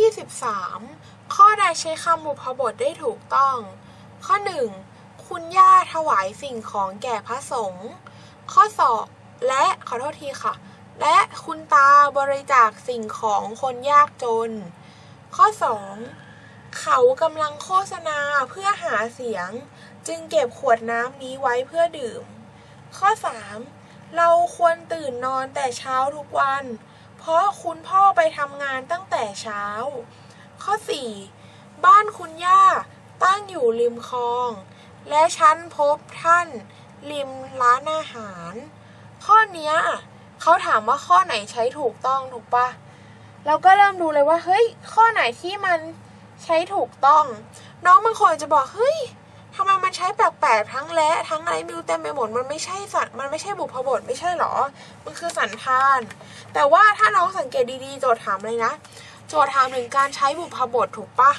23 ข้อใดใช้คำบุพบทได้ถูกต้อง ข้อ 1. คุณย่าถวายสิ่งของแก่พระสงฆ์ข้อ2และขอโทษทีค่ะ และคุณตาบริจาคสิ่งของคนยากจน ข้อ 2. เขากำลังโฆษณาเพื่อหาเสียง จึงเก็บขวดน้ำนี้ไว้เพื่อดื่ม ข้อ 3. เราควรตื่นนอนแต่เช้าทุกวัน เพราะคุณพ่อไปทำงานตั้งแต่เช้า ข้อ 4. บ้านคุณย่าตั้งอยู่ริมคลอง และฉันพบท่าน ริมร้านอาหาร ข้อเนี้ยเขาถามว่าข้อไหนใช้ถูกต้องถูกปะเราก็เริ่มดูเลยว่า เฮ้ย ข้อไหนที่มันใช้ถูกต้อง น้องบางคนจะบอก เฮ้ย ทำไมมันใช้แปลกๆทั้งและทั้งอะไรไม่รู้เต็มไปหมดมันไม่ใช่สัตว์มันไม่ใช่บุพบทไม่ใช่หรอ มันคือสันธาน แต่ว่าถ้าน้องสังเกตดีๆโจทย์ถามเลยนะ โจทย์ถามถึงการใช้บุพบทถูกปะ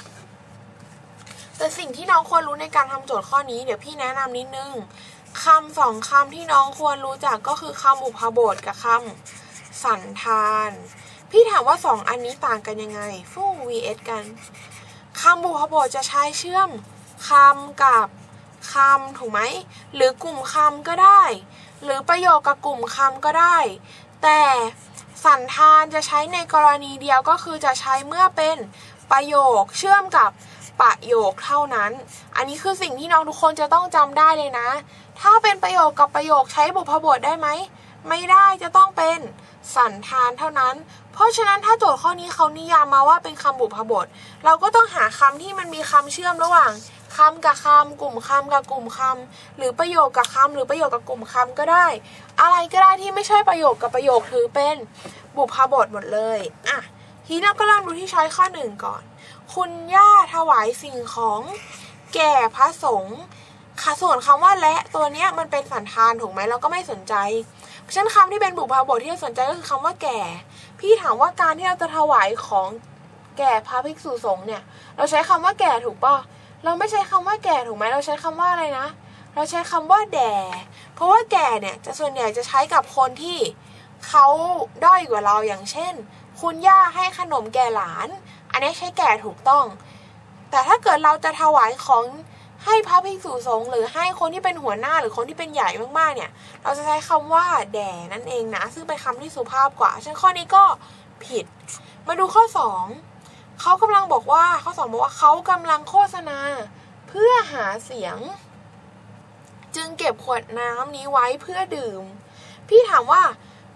แต่สิ่งที่น้องควรรู้ในการทำโจทย์ข้อนี้เดี๋ยวพี่แนะนำนิดนึงคำสองคำที่น้องควรรู้จักก็คือคำอุพบทกับคำสันธาน พี่ถามว่าสองอันนี้ต่างกันยังไง ฟู่ vs กันคำบุพบทจะใช้เชื่อม คำกับคำถูกไหม หรือกลุ่มคำก็ได้ หรือประโยคกับกลุ่มคำก็ได้ แต่สันธานจะใช้ในกรณีเดียวก็คือจะใช้เมื่อเป็นประโยคเชื่อมกับประโยคเท่านั้น อันนี้คือสิ่งที่น้องทุกคนจะต้องจำได้เลยนะ ถ้าเป็นประโยคกับประโยคใช้บุพบทได้ไหม ไม่ได้จะต้องเป็นสันธานเท่านั้น เพราะฉะนั้นถ้าโจทย์ข้อนี้เขานิยามมาว่าเป็นคำบุพบท เราก็ต้องหาคำที่มันมีคำเชื่อมระหว่าง คำกับคำกลุ่มคำกับกลุ่มคำหรือประโยคกับคำหรือประโยคกับกลุ่มคำก็ได้ อะไรก็ได้ที่ไม่ใช่ประโยคกับประโยคถือเป็นบุพบทหมดเลยอะทีนี้ก็เริ่มดูที่ช้อยข้อหนึ่งก่อน คุณย่าถวายสิ่งของแก่พระสงฆ์ค่ะส่วนคำว่าและตัวเนี้ยมันเป็นสันธานถูกไหมเราก็ไม่สนใจเพราะฉะนั้นคำที่เป็นบุพบทที่เราสนใจก็คือคำว่าแก่ พี่ถามว่าการที่เราจะถวายของแก่พระภิกษุสงฆ์เนี่ย เราใช้คำว่าแก่ถูกป่ะ เราไม่ใช้คำว่าแก่ถูกไหมเราใช้คำว่าอะไรนะ เราใช้คำว่าแด่เพราะว่าแก่เนี่ยจะส่วนใหญ่จะใช้กับคนที่เขาด้อยกว่าเราอย่างเช่น คุณย่าให้ขนมแก่หลาน อันนี้ใช้แก่ถูกต้อง แต่ถ้าเกิดเราจะถวายของให้พระภิกษุสงฆ์หรือให้คนที่เป็นหัวหน้าหรือคนที่เป็นใหญ่มากๆเนี่ย เราจะใช้คำว่าแด่นั่นเองนะ ซึ่งเป็นคำที่สุภาพกว่าฉะนั้นข้อนี้ก็ผิด มาดูข้อ 2 เขากำลังบอกว่าเข้อสองบอกว่าเขากำลังโฆษณา เพื่อหาเสียง จึงเก็บขวดน้ำนี้ไว้เพื่อดื่ม พี่ถามว่า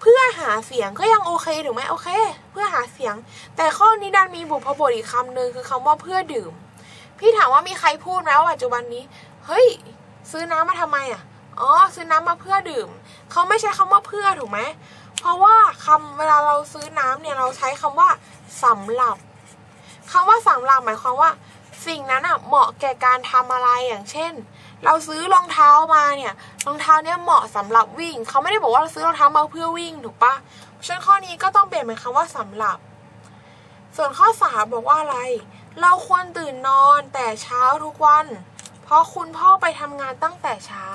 เพื่อหาเสียงก็ยังโอเคถูกไหมโอเค เพื่อหาเสียง แต่ข้อนี้ดันมีบุพบทอีกคำหนึ่งคือคำว่าเพื่อดื่ม พี่ถามว่ามีใครพูดไหมว่าปัจจุบันนี้ เฮ้ย ซื้อน้ำมาทำไมอะอ๋อซื้อน้ำมาเพื่อดื่มเขาไม่ใช้คำว่าเพื่อถูกไหมเพราะว่าคำเวลาเราซื้อน้ำเนี่ยเราใช้คำว่าสำหรับ คำว่าสำหรับหมายความว่า สิ่งนั้นอะเหมาะแก่การทำอะไรอย่างเช่น เราซื้อรองเท้ามาเนี่ยรองเท้าเนี่ยเหมาะสำหรับวิ่ง เขาไม่ได้บอกว่าเราซื้อรองเท้ามาเพื่อวิ่งถูกปะฉะนั้นข้อนี้ก็ต้องเปลี่ยนเป็นคำว่าสำหรับ ส่วนข้อสามบอกว่าอะไร เราควรตื่นนอนแต่เช้าทุกวัน เพราะคุณพ่อไปทำงานตั้งแต่เช้า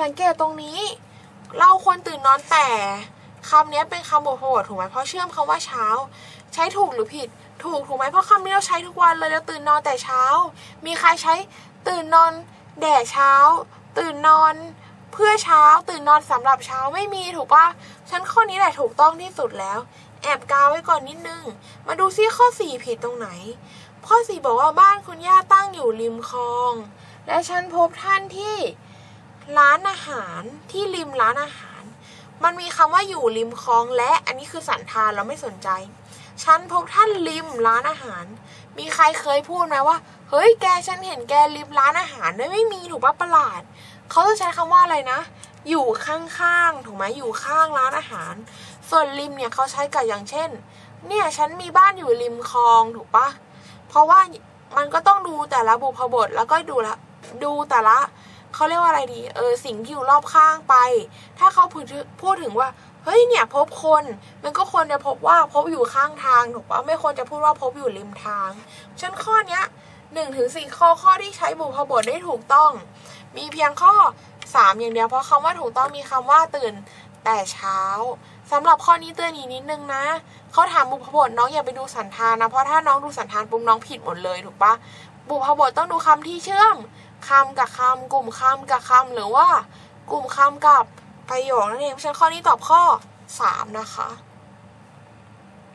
สังเกตตรงนี้ เราควรตื่นนอนแต่ คำนี้เป็นคำบุพบทถูกไหมเพราะเชื่อมคำว่าเช้า ใช้ถูกหรือผิด ถูกถูกไหมเพราะคำนี้เราใช้ทุกวันเลยเราตื่นนอนแต่เช้า มีใครใช้ตื่นนอนแด่เช้า ตื่นนอนเพื่อเช้า ตื่นนอนสำหรับเช้าไม่มีถูกปะฉันข้อนี้แหละถูกต้องที่สุดแล้ว แอบกาวไว้ก่อนนิดนึง มาดูซิข้อสี่ผิดตรงไหน ข้อสี่บอกว่าบ้านคุณย่าตั้งอยู่ริมคลอง และฉันพบท่านที่ร้านอาหารที่ริมร้านอาหาร มันมีคำว่าอยู่ริมคลองและอันนี้คือสันธานเราไม่สนใจ ฉันพบท่านริมร้านอาหาร มีใครเคยพูดไหมว่า เฮ้ยแกฉันเห็นแกริมร้านอาหารด้วยไม่มีถูกปะประหลาด เขาจะใช้คำว่าอะไรนะ อยู่ข้างๆถูกไหมอยู่ข้างร้านอาหาร ส่วนริมเนี่ยเขาใช้กับอย่างเช่น เนี่ยฉันมีบ้านอยู่ริมคลองถูกปะเพราะว่ามันก็ต้องดูแต่ละบุพบทแล้วก็ดูละดูแต่ละ เขาเรียกว่าอะไรดี เออสิ่งที่อยู่รอบข้างไป ถ้าเขาพูดพูดถึงว่า เฮ้ยเนี่ยพบคน มันก็ควรจะพบว่าพบอยู่ข้างทางถูกปะไม่ควรจะพูดว่าพบอยู่ริมทางฉันข้อเนี้ยหนึ่งถึงสี่ข้อข้อที่ใช้บุพบทได้ถูกต้อง มีเพียงข้อสามอย่างเดียวเพราะคำว่าถูกต้องมีคำว่าตื่นแต่เช้าสำหรับข้อนี้เตือนอีกนิดนึงนะเขาถามบุพบทน้องอย่าไปดูสันธานนะเพราะถ้าน้องดูสันธานปุ๊บน้องผิดหมดเลยถูกปะบุพบทต้องดูคำที่เชื่อม คำกับคำกลุ่มคำกับคำหรือว่า กลุ่มคำกับประโยคนั่นเองเพราะฉะนั้นข้อนี้ตอบข้อ 3 นะคะ